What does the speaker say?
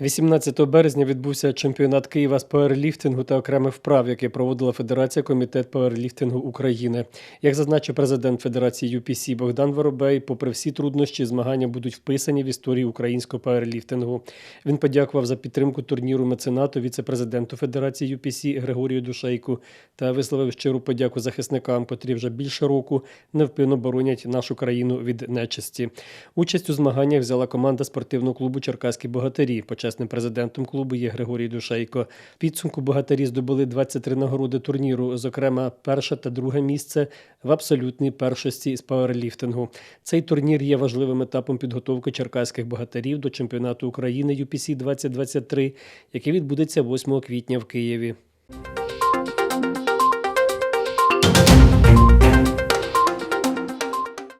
18 березня відбувся чемпіонат Києва з пауерліфтингу та окремих вправ, який проводила Федерація Комітет пауерліфтингу України. Як зазначив президент Федерації UPC Богдан Воробей, попри всі труднощі, змагання будуть вписані в історію українського пауерліфтингу. Він подякував за підтримку турніру меценату віце-президенту Федерації UPC Григорію Душейку та висловив щиру подяку захисникам, котрі вже більше року невпинно боронять нашу країну від нечисті. Участь у змаганнях взяла команда спортивного клубу Черкаські богатирі. Почесним президентом клубу є Григорій Душейко. Підсумку богатирі здобули 23 нагороди турніру, зокрема, перше та друге місце в абсолютній першості з пауерліфтингу. Цей турнір є важливим етапом підготовки черкаських богатирів до чемпіонату України UPC 2023, який відбудеться 8 квітня в Києві.